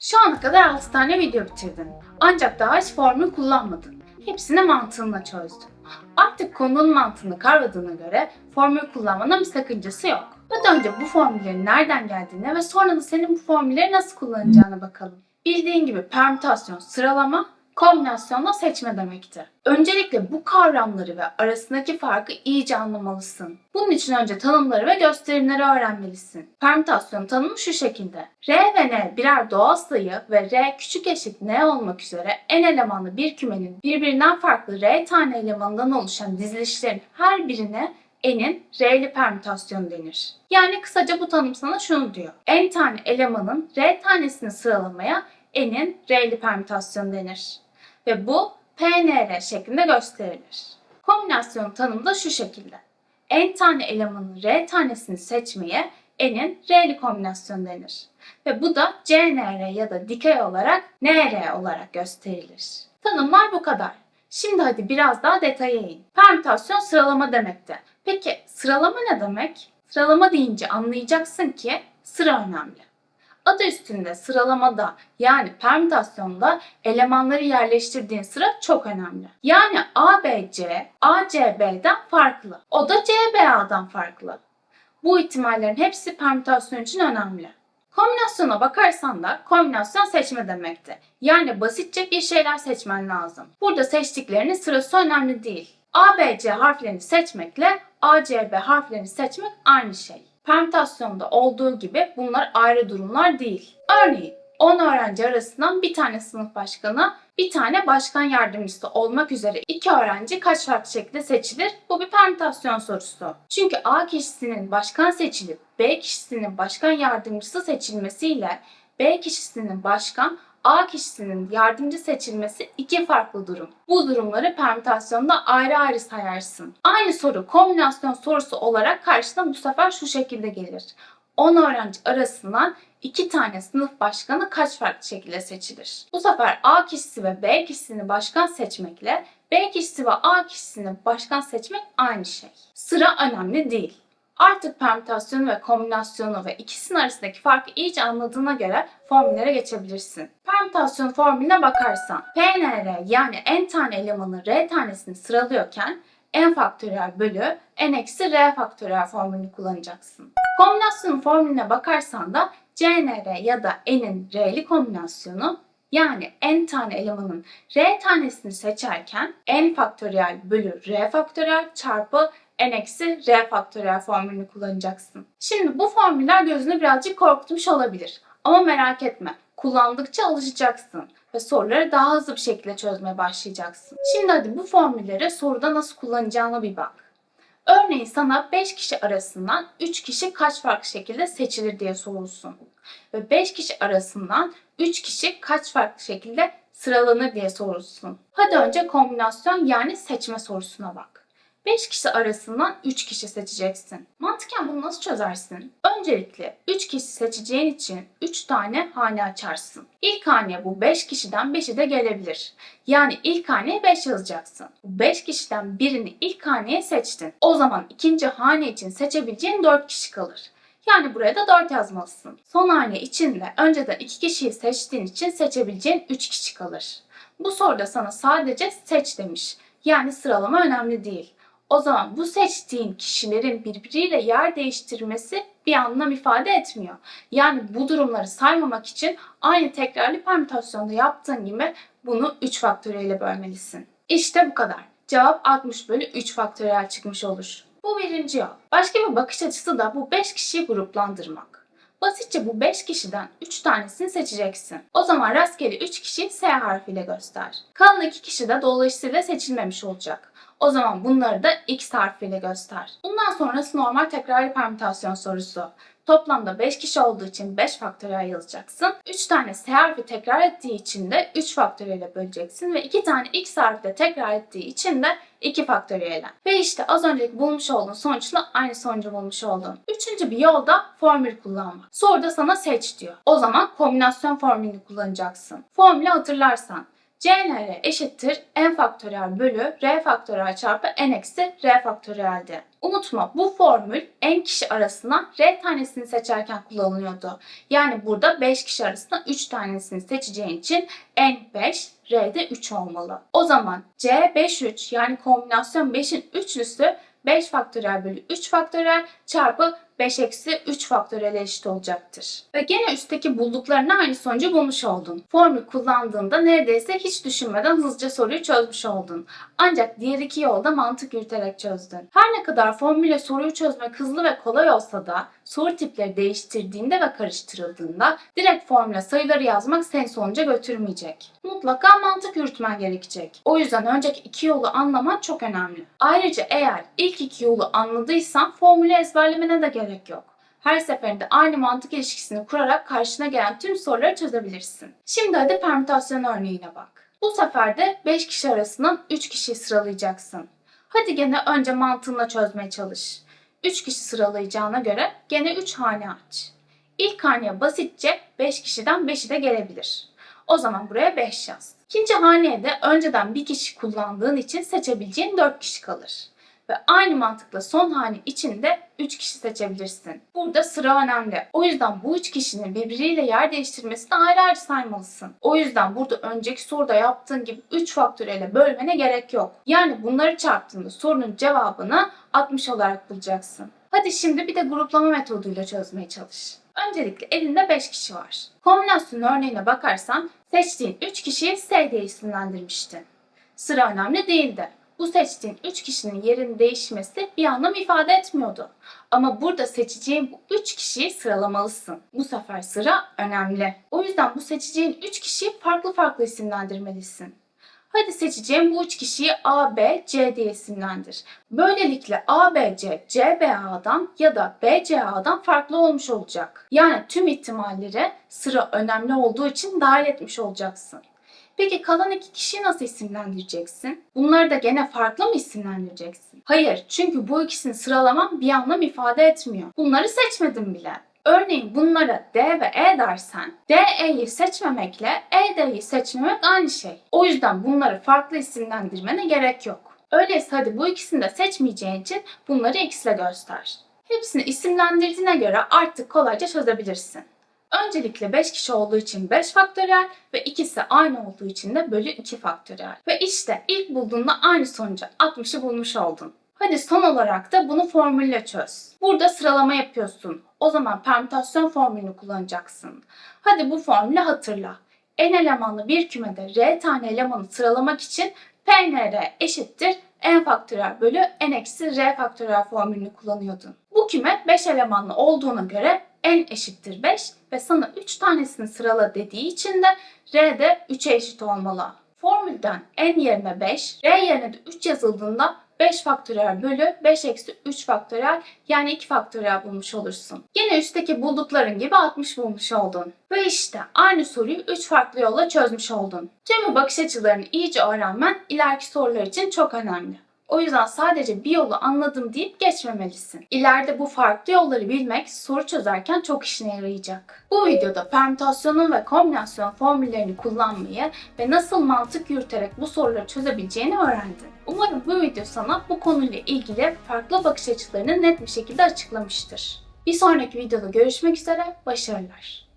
Şu ana kadar 6 tane video bitirdin. Ancak daha hiç formül kullanmadın. Hepsini mantığınla çözdün. Artık konunun mantığını kavradığına göre formül kullanmanın bir sakıncası yok. Hadi önce bu formüllerin nereden geldiğine ve sonra da senin bu formülleri nasıl kullanacağına bakalım. Bildiğin gibi permütasyon sıralama, kombinasyonla seçme demektir. Öncelikle bu kavramları ve arasındaki farkı iyice anlamalısın. Bunun için önce tanımları ve gösterimleri öğrenmelisin. Permütasyon tanımı şu şekilde. R ve N birer doğal sayı ve R küçük eşit N olmak üzere n elemanlı bir kümenin birbirinden farklı R tane elemanından oluşan dizilişlerin her birine n'in r'li permütasyon denir. Yani kısaca bu tanım sana şunu diyor. n tane elemanın r tanesini sıralamaya n'in r'li permütasyon denir. Ve bu PNR şeklinde gösterilir. Kombinasyon tanımı da şu şekilde. n tane elemanın r tanesini seçmeye n'in r'li kombinasyon denir. Ve bu da CNR ya da dikey olarak NR olarak gösterilir. Tanımlar bu kadar. Şimdi hadi biraz daha detaya in. Permütasyon sıralama demekti. Peki sıralama ne demek? Sıralama deyince anlayacaksın ki sıra önemli. Adı üstünde sıralamada yani permütasyonda elemanları yerleştirdiğin sıra çok önemli. Yani ABC, ACB'den farklı. O da CBA'dan farklı. Bu ihtimallerin hepsi permütasyon için önemli. Kombinasyona bakarsan da kombinasyon seçme demekti. Yani basitçe bir şeyler seçmen lazım. Burada seçtiklerinin sırası önemli değil. ABC harflerini seçmekle ACB harflerini seçmek aynı şey. Permütasyonda olduğu gibi bunlar ayrı durumlar değil. Örneğin 10 öğrenci arasından bir tane sınıf başkanı, bir tane başkan yardımcısı olmak üzere iki öğrenci kaç farklı şekilde seçilir? Bu bir permütasyon sorusu. Çünkü A kişisinin başkan seçilip B kişisinin başkan yardımcısı seçilmesiyle B kişisinin başkan, A kişisinin yardımcı seçilmesi iki farklı durum. Bu durumları permütasyonda ayrı ayrı sayarsın. Aynı soru kombinasyon sorusu olarak karşına bu sefer şu şekilde gelir. 10 öğrenci arasından iki tane sınıf başkanı kaç farklı şekilde seçilir? Bu sefer A kişisi ve B kişisini başkan seçmekle B kişisi ve A kişisini başkan seçmek aynı şey. Sıra önemli değil. Artık permütasyonu ve kombinasyonu ve ikisinin arasındaki farkı iyice anladığına göre formüllere geçebilirsin. Permütasyon formülüne bakarsan PNR yani n tane elemanın r tanesini sıralıyorken n faktöriyel bölü n eksi r faktöriyel formülünü kullanacaksın. Kombinasyon formülüne bakarsan da CNR ya da n'in r'li kombinasyonu yani n tane elemanın r tanesini seçerken n faktöriyel bölü r faktöriyel çarpı n eksi r faktöriyel formülünü kullanacaksın. Şimdi bu formüller gözünü birazcık korkutmuş olabilir. Ama merak etme. Kullandıkça alışacaksın ve soruları daha hızlı bir şekilde çözmeye başlayacaksın. Şimdi hadi bu formülleri soruda nasıl kullanacağına bir bak. Örneğin sana 5 kişi arasından 3 kişi kaç farklı şekilde seçilir diye sorulsun. Ve 5 kişi arasından 3 kişi kaç farklı şekilde sıralanır diye sorulsun. Hadi önce kombinasyon yani seçme sorusuna bak. 5 kişi arasından 3 kişi seçeceksin. Mantıken bunu nasıl çözersin? Öncelikle 3 kişi seçeceğin için 3 tane hane açarsın. İlk haneye bu 5 kişiden 5'i de gelebilir. Yani ilk haneye 5 yazacaksın. Bu 5 kişiden birini ilk haneye seçtin. O zaman ikinci hane için seçebileceğin 4 kişi kalır. Yani buraya da 4 yazmalısın. Son hane için de önceden 2 kişiyi seçtiğin için seçebileceğin 3 kişi kalır. Bu soruda sana sadece seç demiş. Yani sıralama önemli değil. O zaman bu seçtiğin kişilerin birbiriyle yer değiştirmesi bir anlam ifade etmiyor. Yani bu durumları saymamak için aynı tekrarlı permütasyonda yaptığın gibi bunu 3 faktöriyle bölmelisin. İşte bu kadar. Cevap 60 bölü 3 faktöriyel çıkmış olur. Bu birinci yol. Başka bir bakış açısı da bu 5 kişiyi gruplandırmak. Basitçe bu 5 kişiden 3 tanesini seçeceksin. O zaman rastgele 3 kişiyi S harfiyle göster. Kalan 2 kişi de dolayısıyla seçilmemiş olacak. O zaman bunları da X harfiyle göster. Bundan sonrası normal tekrarlı permütasyon sorusu. Toplamda 5 kişi olduğu için 5 faktöriyel yazacaksın. 3 tane S harfi tekrar ettiği için de 3 faktöriyle böleceksin. Ve 2 tane X harfi de tekrar ettiği için de 2 faktöriyle. Ve işte az önceki bulmuş olduğun sonuçla aynı sonucu bulmuş oldun. Üçüncü bir yol da formül kullanmak. Soruda sana seç diyor. O zaman kombinasyon formülünü kullanacaksın. Formülü hatırlarsan CNR eşittir n faktöriyel bölü r faktöriyel çarpı n eksi r faktöriyeldi. Unutma bu formül n kişi arasına r tanesini seçerken kullanılıyordu. Yani burada 5 kişi arasında 3 tanesini seçeceğin için n 5, r de 3 olmalı. O zaman c 5 3 yani kombinasyon 5'in üçlüsü 5 faktöriyel bölü 3 faktöriyel çarpı 5 eksi 3 faktöriyel eşit olacaktır. Ve gene üstteki bulduklarına aynı sonucu bulmuş oldun. Formül kullandığında neredeyse hiç düşünmeden hızlıca soruyu çözmüş oldun. Ancak diğer iki yolda mantık yürüterek çözdün. Her ne kadar formülle soruyu çözmek hızlı ve kolay olsa da soru tipleri değiştirdiğinde ve karıştırıldığında direkt formüle sayıları yazmak seni sonuca götürmeyecek. Mutlaka mantık yürütmen gerekecek. O yüzden önceki iki yolu anlaman çok önemli. Ayrıca eğer ilk iki yolu anladıysan formülü ezberlemene de gerek yok. Her seferinde aynı mantık ilişkisini kurarak karşına gelen tüm soruları çözebilirsin. Şimdi hadi permütasyon örneğine bak. Bu sefer de 5 kişi arasından 3 kişiyi sıralayacaksın. Hadi gene önce mantığınla çözmeye çalış. 3 kişi sıralayacağına göre gene 3 hane aç. İlk haneye basitçe 5 kişiden 5'i de gelebilir. O zaman buraya 5 yaz. İkinci haneye de önceden bir kişi kullandığın için seçebileceğin 4 kişi kalır. Ve aynı mantıkla son hane için de 3 kişi seçebilirsin. Burada sıra önemli. O yüzden bu 3 kişinin birbiriyle yer değiştirmesini ayrı ayrı saymalısın. O yüzden burada önceki soruda yaptığın gibi 3 faktöriyle bölmene gerek yok. Yani bunları çarptığında sorunun cevabını 60 olarak bulacaksın. Hadi şimdi bir de gruplama metoduyla çözmeye çalış. Öncelikle elinde 5 kişi var. Kombinasyon örneğine bakarsan seçtiğin 3 kişiyi S diye isimlendirmiştin. Sıra önemli değildi. Bu seçtiğin 3 kişinin yerini değişmesi bir anlam ifade etmiyordu. Ama burada seçeceğin bu 3 kişiyi sıralamalısın. Bu sefer sıra önemli. O yüzden bu seçeceğin 3 kişiyi farklı farklı isimlendirmelisin. Hadi seçeceğim bu üç kişiyi A, B, C diye isimlendir. Böylelikle A, B, C, C, B, A'dan ya da B, C, A'dan farklı olmuş olacak. Yani tüm ihtimalleri sıra önemli olduğu için dahil etmiş olacaksın. Peki kalan iki kişiyi nasıl isimlendireceksin? Bunları da gene farklı mı isimlendireceksin? Hayır, çünkü bu ikisini sıralaman bir anlam ifade etmiyor. Bunları seçmedim bile. Örneğin bunlara D ve E dersen D, E'yi seçmemekle E, D'yi seçmemek aynı şey. O yüzden bunları farklı isimlendirmene gerek yok. Öyleyse hadi bu ikisini de seçmeyeceğin için bunları X ile göster. Hepsini isimlendirdiğine göre artık kolayca çözebilirsin. Öncelikle 5 kişi olduğu için 5 faktöriyel ve ikisi aynı olduğu için de bölü 2 faktöriyel. Ve işte ilk bulduğunda aynı sonucu 60'ı bulmuş oldun. Hadi son olarak da bunu formülle çöz. Burada sıralama yapıyorsun. O zaman permütasyon formülünü kullanacaksın. Hadi bu formülü hatırla. N elemanlı bir kümede R tane elemanı sıralamak için PNR eşittir n faktöriyel bölü n eksi r faktöriyel formülünü kullanıyordun. Bu küme 5 elemanlı olduğuna göre n eşittir 5 ve sana 3 tanesini sırala dediği için de r de 3'e eşit olmalı. Formülden n yerine 5, r yerine de 3 yazıldığında 5 faktöriyel bölü 5 eksi 3 faktöriyel yani 2 faktöriyel bulmuş olursun. Yine üstteki buldukların gibi 60 bulmuş oldun. Ve işte aynı soruyu 3 farklı yolla çözmüş oldun. Tüm bakış açılarını iyice öğrenmen ileriki sorular için çok önemli. O yüzden sadece bir yolu anladım deyip geçmemelisin. İleride bu farklı yolları bilmek soru çözerken çok işine yarayacak. Bu videoda permütasyonun ve kombinasyon formüllerini kullanmayı ve nasıl mantık yürüterek bu soruları çözebileceğini öğrendin. Umarım bu video sana bu konuyla ilgili farklı bakış açılarını net bir şekilde açıklamıştır. Bir sonraki videoda görüşmek üzere, başarılar.